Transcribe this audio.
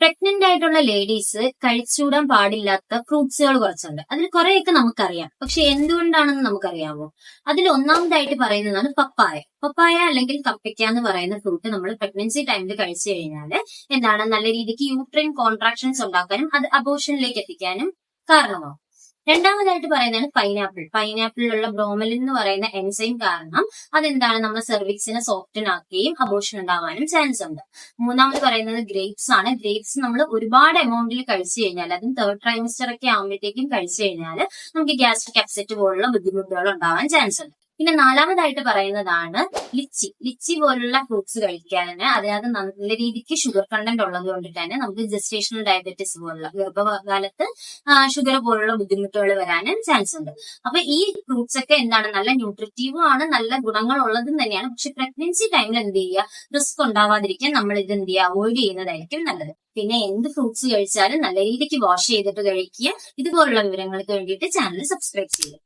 Pregnant ആയിട്ടുള്ള ladies കഴിച്ചുകൂടാൻ പാടില്ലാത്ത ഫ്രൂട്ട്സുകൾ കുറച്ചുണ്ട്. അതിൽ കുറെയൊക്കെ നമുക്കറിയാം. പക്ഷെ എന്തുകൊണ്ടാണെന്ന് നമുക്കറിയാമോ അതിൽ ഒന്നാമതായിട്ട് പറയുന്നതാണ് പപ്പായ. പപ്പായ അല്ലെങ്കിൽ കപ്പയ്ക്ക എന്ന് പറയുന്ന ഫ്രൂട്ട് നമ്മൾ പ്രഗ്നൻസി ടൈമിൽ കഴിച്ചു കഴിഞ്ഞാൽ എന്താണ്? നല്ല രീതിക്ക് യൂട്രൈൻ കോൺട്രാക്ഷൻസ് ഉണ്ടാക്കാനും അത് അബോഷനിലേക്ക് എത്തിക്കാനും കാരണമാവും. രണ്ടാമതായിട്ട് പറയുന്നതാണ് പൈനാപ്പിൾ പൈനാപ്പിളിലുള്ള ബ്രോമലിൻ എന്ന് പറയുന്ന എൻസൈം കാരണം അതെന്താണ്? നമ്മുടെ സെർവിക്സിനെ സോഫ്റ്റൻ ആക്കുകയും അബോഷൻ ഉണ്ടാവാനും ചാൻസ് ഉണ്ട്. മൂന്നാമത് പറയുന്നത് ഗ്രേപ്സ് ആണ്. ഗ്രേപ്സ് നമ്മൾ ഒരുപാട് എമൗണ്ടിൽ കഴിച്ചു കഴിഞ്ഞാൽ അതും തേർഡ് ട്രൈമിസ്റ്റർ ഒക്കെ ആകുമ്പോഴത്തേക്കും കഴിച്ചു കഴിഞ്ഞാൽ നമുക്ക് ഗ്യാസ്ട്രിക് അപ്സെറ്റ് പോലുള്ള ബുദ്ധിമുട്ടുകൾ ഉണ്ടാവാൻ ചാൻസ് ഉണ്ട്. പിന്നെ നാലാമതായിട്ട് പറയുന്നതാണ് ലിച്ചി. ലിച്ചി പോലുള്ള ഫ്രൂട്ട്സ് കഴിക്കാന് അതിനകത്ത് നല്ല രീതിക്ക് ഷുഗർ കണ്ടന്റ് ഉള്ളത് കൊണ്ട് തന്നെ നമുക്ക് ജസ്റ്റേഷണൽ ഡയബറ്റിസ് പോലുള്ള ഗർഭകാലത്ത് ഷുഗർ പോലുള്ള ബുദ്ധിമുട്ടുകൾ വരാനും ചാൻസ് ഉണ്ട്. അപ്പൊ ഈ ഫ്രൂട്ട്സ് ഒക്കെ എന്താണ്? നല്ല ന്യൂട്രിറ്റീവും ആണ് നല്ല ഗുണങ്ങൾ ഉള്ളതും തന്നെയാണ്. പക്ഷെ പ്രഗ്നൻസി ടൈമിൽ എന്ത് ചെയ്യുക? റിസ്ക് ഉണ്ടാവാതിരിക്കാൻ നമ്മൾ ഇത് എന്ത് ചെയ്യുക? അവോയ്ഡ് ചെയ്യുന്നതായിരിക്കും നല്ലത്. പിന്നെ എന്ത് ഫ്രൂട്ട്സ് കഴിച്ചാലും നല്ല രീതിക്ക് വാഷ് ചെയ്തിട്ട് കഴിക്കുക. ഇതുപോലുള്ള വിവരങ്ങൾക്ക് വേണ്ടിയിട്ട് ചാനൽ സബ്സ്ക്രൈബ് ചെയ്യുക.